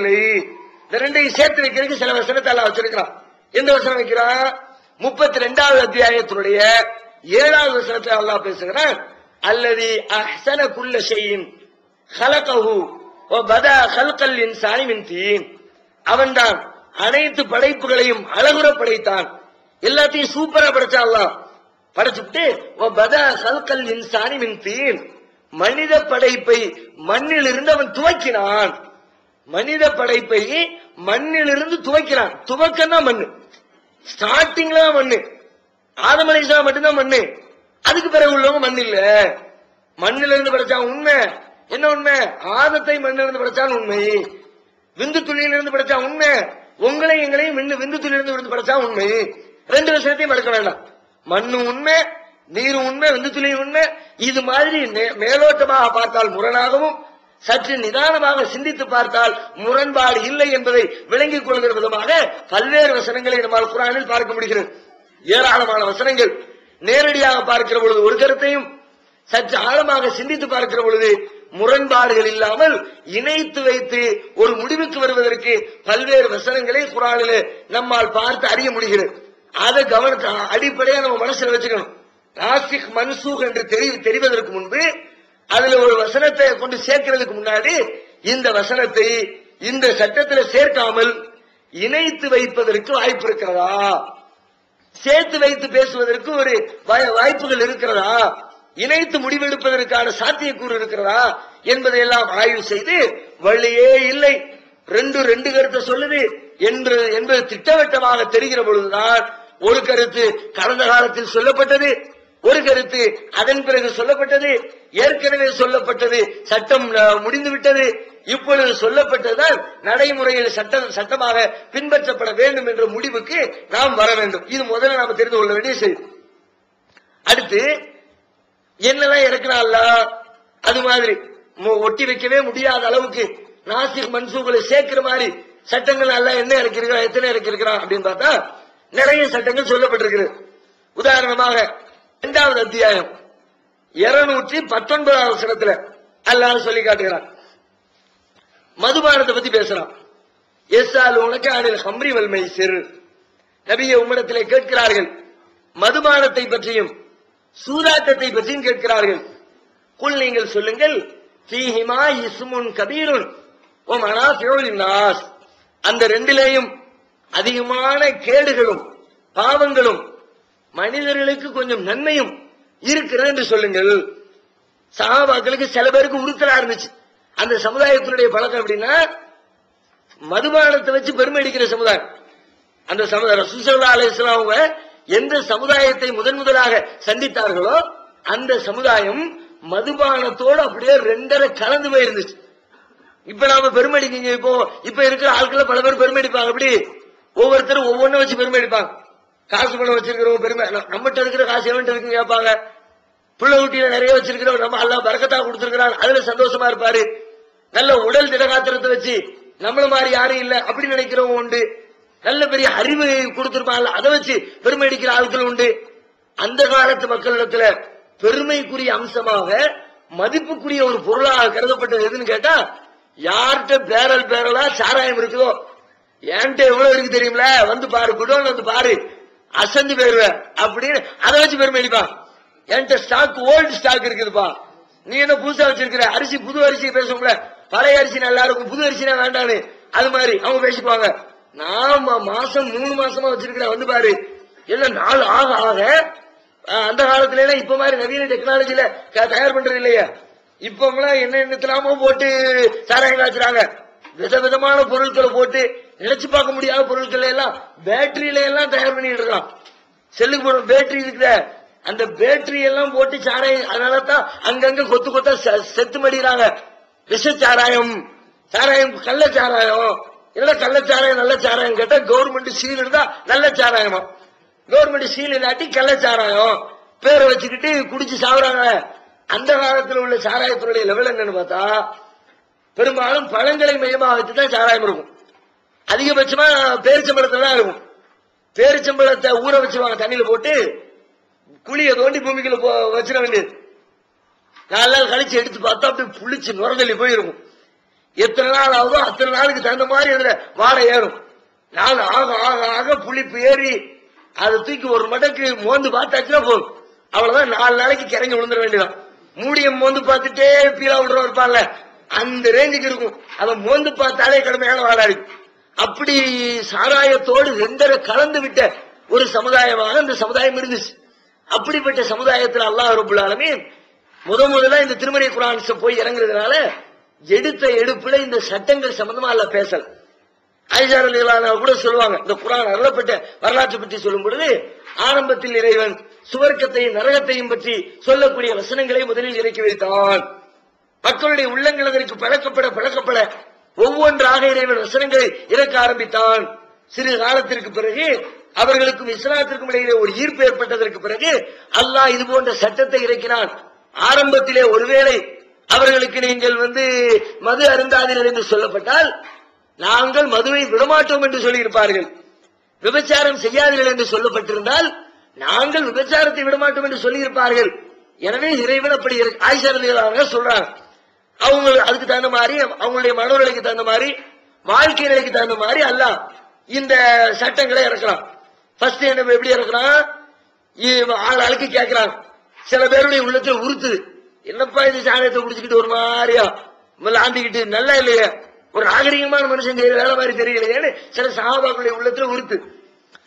தேவையில்லை இந்த ரெண்டையும் சேர்த்து வைக்கிறதுக்கு சில வசனத்தை எல்லாம் வச்சிருக்கிறான். எந்த வசனம் வைக்கிறான்? முப்பத்தி ரெண்டாவது அத்தியாயத்தினுடைய ஏழாவது வசனத்தை எல்லாம் பேசுகிறான் அல்லது அஹ்சன குல்ல செய்யும் ஹலகஹு வ பதா ஹல்கல் இன்சானி மின் தீன். அவன்தான் அனைத்து படைப்புகளையும் அழகுற படைத்தான். எல்லாத்தையும் சூப்பரா படைச்சான் படைச்சுட்டு வ பதா ஹல்கல் இன்சானி மின் தீன். மனித படைப்பை மண்ணில் இருந்து அவன் துவக்கினான். மனித படைப்பை மண்ணிலிருந்து துவைக்கிறான். துவக்கம் தான் மண்ணு. ஸ்டார்டிங்ல தான் மண்ணு. ஆதம் மட்டும்தான் மண்ணு. அதுக்கு பிறகு உள்ளவங்க மண் இல்ல. மண்ணில இருந்து படைச்சா உண்மை. என்ன உண்மை? ஆதத்தை மண்ணில இருந்து படைச்சான் உண்மை. விந்து துளியில இருந்து படைச்சா உண்மை. உங்களையும் எங்களையும் விந்து விந்து துளியில இருந்து விழுந்து படைச்சா உண்மை. ரெண்டு விஷயத்தையும் படைக்க வேண்டாம். மண்ணும் உண்மை நீரும் உண்மை விந்து துளியும் உண்மை. இது மாதிரி மேலோட்டமாக பார்த்தால் முரணாகவும் சற்று நிதானமாக சிந்தித்து பார்த்தால் முரண்பாடு இல்லை என்பதை விளங்கிக் கொள்கிற விதமாக பல்வேறு வசனங்களை நம்மால் குரானில் பார்க்க முடிகிறது. ஏராளமான வசனங்கள். நேரடியாக பார்க்கிற பொழுது ஒரு கருத்தையும் சற்று ஆழமாக சிந்தித்து பார்க்கிற பொழுது முரண்பாடுகள் இல்லாமல் இணைத்து வைத்து ஒரு முடிவுக்கு வருவதற்கு பல்வேறு வசனங்களை குரானில் நம்மால் பார்த்து அறிய முடிகிறது. அதை கவனத்தை அடிப்படையா நம்ம மனசுல வச்சுக்கணும். ராசிக் மன்சூக் என்று தெரிவதற்கு முன்பு அதுல ஒரு வசனத்தை கொண்டு சேர்க்கிறதுக்கு முன்னாடி இந்த வசனத்தை இந்த சட்டத்தில் சேர்க்காமல் இணைத்து வைப்பதற்கு வாய்ப்பு இருக்கிறதா? சேர்த்து வைத்து பேசுவதற்கு ஒரு வாய்ப்புகள் இருக்கிறதா? இணைத்து முடிவெடுப்பதற்கான சாத்தியக்கூறு இருக்கிறதா? என்பதை எல்லாம் ஆய்வு செய்து வழியே இல்லை. ரெண்டு ரெண்டு கருத்தை சொல்லுது என்று என்பது திட்டவட்டமாக தெரிகிற பொழுதுதான் ஒரு கருத்து கடந்த காலத்தில் சொல்லப்பட்டது. ஒரு கருத்து அதன் பிறகு சொல்லப்பட்டது ஏற்கனவே சொல்லப்பட்டது சட்டம் முடிந்து விட்டது இப்பொழுது சொல்லப்பட்டதுதான் நடைமுறையில் சட்டம் சட்டமாக பின்பற்றப்பட வேண்டும் என்ற முடிவுக்கு நாம் வர வேண்டும். இது முதல்ல நாம் தெரிந்து கொள்ள வேண்டிய செய்தி அடுத்து என்னதான் இறக்குறான்ல அது மாதிரி ஒட்டி வைக்கவே முடியாத அளவுக்கு நாசிக் மன்சூக்களை சேர்க்கிற மாதிரி சட்டங்கள் அல்ல என்ன இறக்கிருக்கிறான் எத்தனை இறக்கிருக்கிறான் அப்படின்னு பார்த்தா நிறைய சட்டங்கள் சொல்லப்பட்டிருக்கிறது. உதாரணமாக இரண்டாவது அத்தியாயம். இருநூற்றி பத்தொன்பதாவது வசனத்துல அல்லாஹ் சொல்லி காட்டுகிறான். மதுபானத்தை பத்தி பேசுறான். எஸ்ஆல் உனக்கு அனில் ஹம்ரி வல்மை சிறு நபிய உம்மிடத்திலே கேட்கிறார்கள். மதுபானத்தை பற்றியும் சூதாட்டத்தை பற்றியும் கேட்கிறார்கள். குல் நீங்கள் சொல்லுங்கள் ஃபீஹிமா இஸ்முன் கபீருன் ஓ மனாஃபியுல் நாஸ் அந்த ரெண்டிலேயும் அதிகமான கேடுகளும் பாவங்களும் மனிதர்களுக்கு கொஞ்சம் நன்மையும் இருக்கிறது என்று சொல்லுங்கள். சகாபாக்களுக்கு சில பேருக்கு உறுத்தலா இருந்துச்சு. அந்த சமுதாயத்தினுடைய பழக்கம் அப்படின்னா மதுபானத்தை வச்சு பெருமை அடிக்கிற சமுதாயம். அந்த சமுதாயம் சுசல்லா அலிஸ்லாம் அவங்க எந்த சமுதாயத்தை முதன் முதலாக சந்தித்தார்களோ அந்த சமுதாயம் மதுபானத்தோடு அப்படியே ரெண்டரை கலந்து போயிருந்துச்சு. இப்ப நாம பெருமடிக்கீங்க இப்போ இப்ப இருக்கிற ஆட்களை பல பேர் பெருமடிப்பாங்க அப்படி ஒவ்வொருத்தரும் ஒவ்வொன்றும் வச்சு பெருமை அடிப்பாங்க. காசு பணம் வச்சிருக்கிறவங்க பெருமை. நம்மகிட்ட இருக்கிற காசு எவன்ட்டு இருக்குன்னு கேட்பாங்க. பிள்ளை ஊட்டியில நிறைய வச்சிருக்கிறவங்க நம்ம எல்லாம் பறக்கத்தா கொடுத்திருக்கிறான். அதுல சந்தோஷமா இருப்பாரு. நல்ல உடல் திடகாத்திரத்தை வச்சு நம்மள மாதிரி யாரும் இல்ல அப்படி நினைக்கிறவங்க உண்டு. நல்ல பெரிய அறிவு கொடுத்திருப்பாங்கல்ல அதை வச்சு பெருமை அடிக்கிற ஆட்கள் உண்டு. அந்த காலத்து மக்களிடத்துல பெருமைக்குரிய அம்சமாக மதிப்புக்குரிய ஒரு பொருளாக கருதப்பட்டது எதுன்னு கேட்டா யார்கிட்ட பேரல் பேரலா சாராயம் இருக்குதோ? என்கிட்ட எவ்வளவு இருக்கு தெரியுமில வந்து பாரு குடோன் வந்து பாரு. அசந்து போயிருவேன் அப்படின்னு அதை வச்சு பெருமைப்பா என்கிட்ட ஸ்டாக் ஓல்டு ஸ்டாக் இருக்குதுப்பா. நீ என்ன புதுசா வச்சிருக்கிற? அரிசி புது அரிசி பேசுவோம்ல. பழைய அரிசி நல்லா இருக்கும். புது அரிசினா வேண்டான்னு. அது மாதிரி அவங்க பேசிக்குவாங்க. நான் மா- மாசம் மூணு மாசமா வச்சிருக்கிறேன் வந்து பாரு. இல்ல நாள் ஆக ஆக அந்த காலத்துல எல்லாம் இப்ப மாதிரி நவீன டெக்னாலஜில தயார் பண்றது இல்லையா. இப்ப என்ன என்னத்தலாமோ போட்டு சாராயம் காய்ச்சுறாங்க. விதவிதமான பொருட்களை போட்டு நினைச்சு பார்க்க முடியாத பொருட்களை எல்லாம் பேட்டரியில எல்லாம் தயார் பண்ணிட்டு இருக்கான். செல்லுக்கு போன பேட்டரி இருக்குதே? அந்த பேட்டரி எல்லாம் போட்டு சாராயம் அதனால தான் அங்கங்க கொத்து கொத்தா செ- செத்து மடிறாங்க விஷ சாராயம் சாராயம் கள்ள சாராயம் இல்ல கள்ள சாராயம் நல்ல சாராயம் கேட்டா கவர்மெண்ட் சீல் இருந்தா நல்ல சாராயமா கவர்மெண்ட் சீல் இல்லாட்டி கள்ள சாராயம் பேரை வச்சுக்கிட்டு குடிச்சு சாகுறாங்க அந்த காலத்துல உள்ள சாராயத்தினுடைய லெவல் என்னன்னு பார்த்தா பெரும்பாலும் பழங்களை மையமாக வச்சு தான் சாராயம் இருக்கும். அதிகபட்சமா பேரிச்சம்பழத்துல தான் இருக்கும். பேரிச்சம்பழத்தை ஊற வச்சிருவாங்க தண்ணியில போட்டு குழிய தோண்டி பூமிக்குள்ள போ வச்சிட வேண்டியது. நாலு நாள் கழிச்சு எடுத்து பார்த்தா அப்படியே புளிச்சு நுரதள்ளி போயிருக்கும். எத்தனை நாள் ஆகுதோ அத்தனை நாளுக்கு தகுந்த மாதிரி அதுல வாடை ஏறும். நாள் ஆக ஆக ஆக புளிப்பு ஏறி அதை தூக்கி ஒரு மடக்கு மோந்து பார்த்தாச்சுன்னா போதும். அவ்வளவுதான் நாலு நாளைக்கு கிறங்கி விழுந்துட வேண்டியதான் மூடியம் மோந்து பார்த்துட்டே பீலா விடுற இருப்பான்ல அந்த ரேஞ்சுக்கு இருக்கும். அதை மோந்து பார்த்தாலே கடுமையான வாடாது அப்படி சாராயத்தோடு வெந்தர கலந்து விட்ட ஒரு சமுதாயமாக அந்த சமுதாயம் இருந்துச்சு. அப்படிப்பட்ட சமுதாயத்தில் அல்லாஹ் ரபுல் முத முதல்ல இந்த திருமணி குரான் போய் இறங்குறதுனால எடுத்த எடுப்புல இந்த சட்டங்கள் சம்பந்தமா அல்ல பேசல. ஐசார் அலிலான கூட சொல்லுவாங்க இந்த குரான் அருளப்பட்ட வரலாற்று பற்றி சொல்லும் பொழுது ஆரம்பத்தில் இறைவன் சுவர்க்கத்தையும் நரகத்தையும் பற்றி சொல்லக்கூடிய வசனங்களை முதலில் இறக்கி வைத்தான். மக்களுடைய உள்ளங்கள் அதற்கு பழக்கப்பட பழக்கப்பட ஒவ்வொன்றாக இறைவன் வசனங்களை இறக்க ஆரம்பித்தான். சிறு காலத்திற்கு பிறகு அவர்களுக்கும் இஸ்லாத்திற்கும் இடையிலே ஒரு ஈர்ப்பு ஏற்பட்டதற்கு பிறகு அல்லாஹ் இது போன்ற சட்டத்தை இறக்கினான். ஆரம்பத்திலே ஒருவேளை அவர்களுக்கு நீங்கள் வந்து மது அருந்தாதீர்கள் என்று சொல்லப்பட்டால் நாங்கள் மதுவை விடமாட்டோம் என்று சொல்லியிருப்பார்கள். விபச்சாரம் செய்யாதீர்கள் என்று சொல்லப்பட்டிருந்தால் நாங்கள் விபச்சாரத்தை விடமாட்டோம் என்று சொல்லியிருப்பார்கள். எனவே இறைவன் அப்படி ஆய்ச்சாரதிகளாக சொல்றாங்க அவங்க அதுக்கு தகுந்த மாதிரி அவங்களுடைய மனநிலைக்கு தகுந்த மாதிரி வாழ்க்கை நிலைக்கு தகுந்த மாதிரி அல்ல இந்த சட்டங்களை இறக்கலாம் ஃபர்ஸ்ட் என்ன எப்படி இறக்கலாம் இ- ஆள் ஆளுக்கு கேட்கிறாங்க சில பேருடைய உள்ளத்தில் உறுத்துது. என்னப்பா இது சாணத்தை குடிச்சுக்கிட்டு ஒரு மாதிரியா? ஆண்டிக்கிட்டு நல்லா இல்லையே. ஒரு நாகரிகமான மனுஷன் செய்யற வேலை மாதிரி தெரியலையேன்னு சில சகாபாக்களுடைய உள்ளத்துல உறுத்து.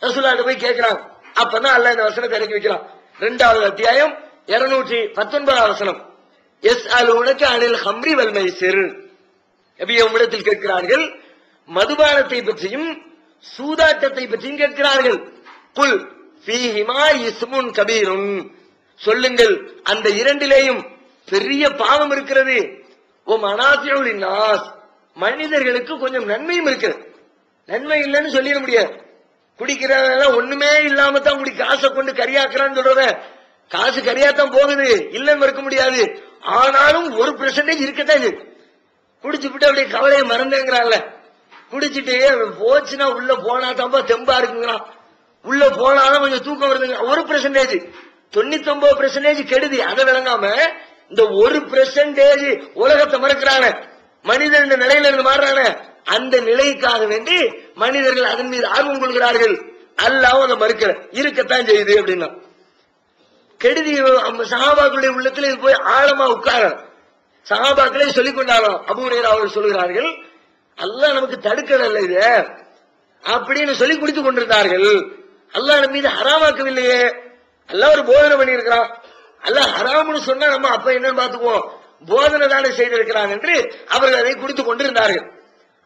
ரசூலாட்ட போய் கேட்கிறாங்க அப்பதான் அல்ல இந்த வசனத்தை இறக்கி வைக்கலாம் ரெண்டாவது அத்தியாயம் இருநூற்றி பத்தொன்பதாம் வசனம். எஸ் அல் உனக்கு அனில் ஹம்ரி வல்மை செரு நபி உம்மிடத்தில் கேட்கிறார்கள் மதுபானத்தை பற்றியும் சூதாட்டத்தை பற்றியும் கேட்கிறார்கள் குல் ஃபீஹிமா இஸ்முன் கபீரும் சொல்லுங்கள் அந்த இரண்டிலேயும் பெரிய பாவம் இருக்கிறது. ஓ மனாசியுல் நாஸ் மனிதர்களுக்கு கொஞ்சம் நன்மையும் இருக்கிறது நன்மை இல்லைன்னு சொல்லிட முடியாது. குடிக்கிறவன் ஒண்ணுமே இல்லாம தான் குடி காசை கொண்டு கரியாக்குறான்னு சொல்றவன் காசு கரியாத்தான் போகுது. இல்லைன்னு இருக்க முடியாது. ஆனாலும் ஒரு பெர்சன்டேஜ் இருக்கத்தான் இது. குடிச்சுட்டு அப்படியே கவலையை மறந்துங்கிறான்ல. குடிச்சிட்டு போச்சுன்னா உள்ள போனா தான்ப்பா தெம்பா இருக்குங்கிறான். உள்ள போனாலும் கொஞ்சம் தூக்கம் வருதுங்க. ஒரு பெர்சன்டேஜ் தொண்ணூத்தி ஒன்பது பெர்சன்டேஜ் கெடுதி. அதை விளங்காம இந்த ஒரு பெர்சன்டேஜ் உலகத்தை மறக்கிறாங்க மனிதன் இந்த நிலையில இருந்து மாறுறாங்க அந்த நிலைக்காக வேண்டி மனிதர்கள் அதன் மீது ஆர்வம் கொள்கிறார்கள். அல்லாவும் அதை மறுக்கிற இருக்கத்தான் செய்யுது அப்படின்னா. கெடுதி சகாபாக்களுடைய உள்ளத்தில் இது போய் ஆழமா உட்கார சகாபாக்களே சொல்லிக் கொண்டாலும் அபூரையர் அவர்கள் சொல்கிறார்கள் அல்ல நமக்கு தடுக்கல இது. அப்படின்னு சொல்லி குடித்து கொண்டிருந்தார்கள். அல்லா நம்ம மீது ஹராமாக்கவில்லையே. அல்ல ஒரு போதனை பண்ணியிருக்கிறான். அல்ல ஹராம்னு சொன்னா நம்ம அப்ப என்னன்னு பாத்துக்குவோம் போதனை தானே செய்திருக்கிறான் என்று அவர்கள் அதை குடித்துக் கொண்டிருந்தார்கள்.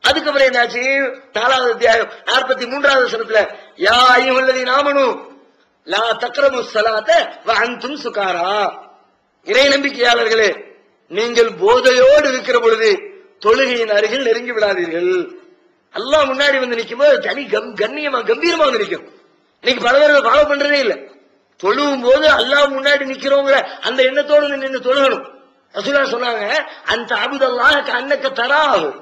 அதுக்கப்புறம் என்னாச்சு? நாலாவது அத்தியாயம் நாற்பத்தி மூன்றாவது வசனத்துல யா உள்ளதை நாமனும் லா தக்ரமு சலாத்த அந்தும் சுகாரா. இறை நம்பிக்கையாளர்களே நீங்கள் போதையோடு இருக்கிற பொழுது தொழுகையின் அருகில் நெருங்கி விடாதீர்கள். எல்லாம் முன்னாடி வந்து நிற்கும் போது தனி கம் கண்ணியமா கம்பீரமா வந்து நிக்கும் இன்னைக்கு பல பேர் ஃபாலோ பண்றதே இல்ல. தொழுவும் போது அல்லா முன்னாடி நிக்கிறோங்கிற அந்த எண்ணத்தோடு நின்று தொழுகணும். ரசூலா சொன்னாங்க அந்த அபுதல்லாக அன்னக்க தராகும்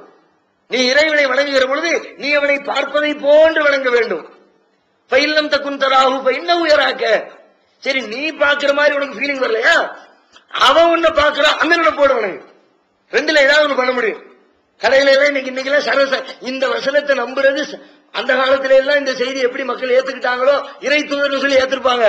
நீ இறைவனை வணங்குகிற பொழுது நீ அவனை பார்ப்பதை போன்று வணங்க வேண்டும். பயிலம் தக்குன் தராகு பயின்ன உயராக்க சரி நீ பாக்குற மாதிரி உனக்கு ஃபீலிங் வரலையா? அவன் உன்னை பாக்குறான் அந்த போட வணங்கு ரெண்டுல ஏதாவது ஒண்ணு பண்ண முடியும். கடையில எல்லாம் இன்னைக்கு இன்னைக்கு எல்லாம் இந்த வசனத்தை நம்புறது அந்த காலத்துல எல்லாம் இந்த செய்தி எப்படி மக்கள் ஏத்துக்கிட்டாங்களோ இறை தூதர்னு சொல்லி ஏத்திருப்பாங்க.